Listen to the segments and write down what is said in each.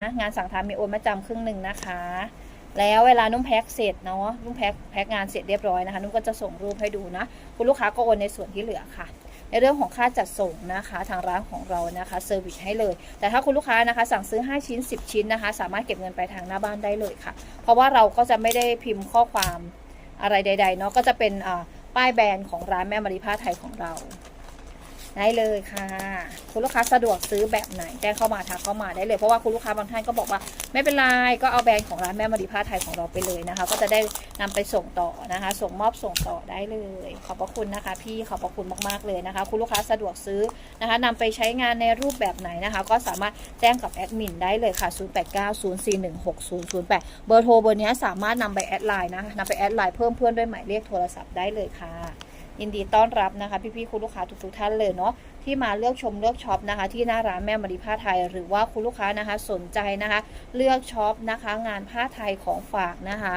งานสั่งทำมีโอนมาจำครึ่งหนึ่งนะคะ แล้วเวลานุ่มแพ็คเสร็จเนาะนุ่มแพ็คแพ็คงานเสร็จเรียบร้อยนะคะ นุ่มก็จะส่งรูปให้ดูนะ คุณลูกค้าก็โอนในส่วนที่เหลือค่ะในเรื่องของค่าจัดส่งนะคะ ทางร้านของเรานะคะเซอร์วิสให้เลย แต่ถ้าคุณลูกค้านะคะ สั่งซื้อ 5 ชิ้น 10 ชิ้นนะคะ สามารถเก็บเงินไปทางหน้าบ้านได้เลยค่ะ เพราะว่าเราก็จะไม่ได้พิมพ์ข้อความอะไรใดๆเนาะก็จะเป็นอ่าป้ายแบรนด์ของร้านแม่มาริผ้าไทยของเรา ได้เลยค่ะ คุณลูกค้าสะดวกซื้อแบบไหนแจ้งเข้ามาทักเข้ามาได้เลยเพราะว่าคุณลูกค้าบางท่านก็บอกว่า ไม่เป็นไรก็เอาแบรนด์ของร้านแม่มาริผ้าไทยของเราไปเลยนะคะ ก็จะได้นำไปส่งต่อนะคะ ส่งมอบส่งต่อได้เลย ขอบพระคุณนะคะ พี่ขอบพระคุณมากๆเลยนะคะ คุณลูกค้าสะดวกซื้อนะคะนำไปใช้งานในรูปแบบไหนนะคะ ก็สามารถแจ้งกับแอดมินได้เลยค่ะ 0890416008 เบอร์โทรเบอร์นี้สามารถนำไปแอดไลน์นะนำไปแอดไลน์เพิ่มเพื่อนด้วยหมายเลขโทรศัพท์ได้เลยค่ะ ยินดีต้อนรับนะคะพี่ๆคุณลูกค้าทุกๆท่านเลยเนาะที่มาเลือกชมเลือกช็อปนะคะ ที่หน้าร้านแม่มารีผ้าไทย หรือว่าคุณลูกค้านะคะ สนใจนะคะ เลือกช็อปนะคะ งานผ้าไทยของฝากนะคะ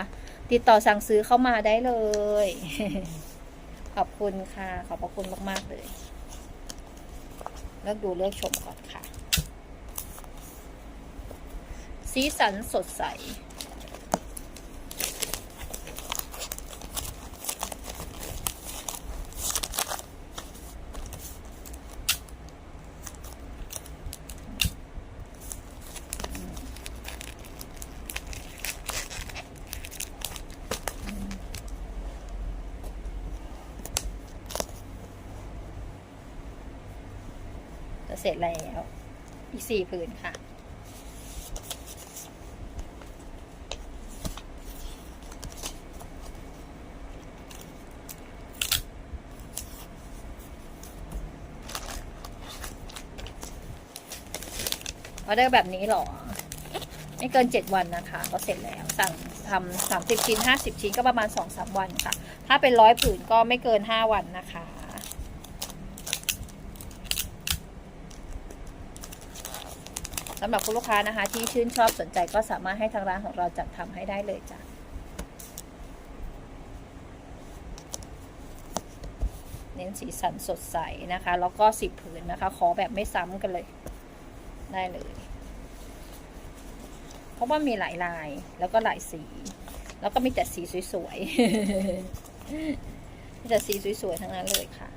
ติดต่อสั่งซื้อเข้ามาได้เลย ขอบคุณค่ะ ขอบพระคุณมากๆเลยเลือกดูเลือกชมก่อนค่ะ สีสันสดใส จะเสร็จแล้ว อีกสี่ผืนค่ะ ออเดอร์แบบนี้หรอ ไม่เกินเจ็ดวันนะคะ ก็เสร็จแล้วสั่งทำสามสิบชิ้นห้าสิบชิ้นก็ประมาณสองสามวันค่ะ ถ้าเป็นร้อยผืนก็ไม่เกินห้าวันนะคะ สำหรับคุณลูกค้านะคะ ที่ชื่นชอบสนใจก็สามารถให้ทางร้านของเราจัดทำให้ได้เลยจ้ะเน้นสีสันสดใสนะคะ แล้วก็สิบผืนนะคะ ขอแบบไม่ซ้ำกันเลย ได้เลย เพราะว่ามีหลายลาย แล้วก็หลายสี แล้วก็มีแต่สีสวยๆ มีแต่สีสวยๆ ทั้งนั้นเลยค่ะ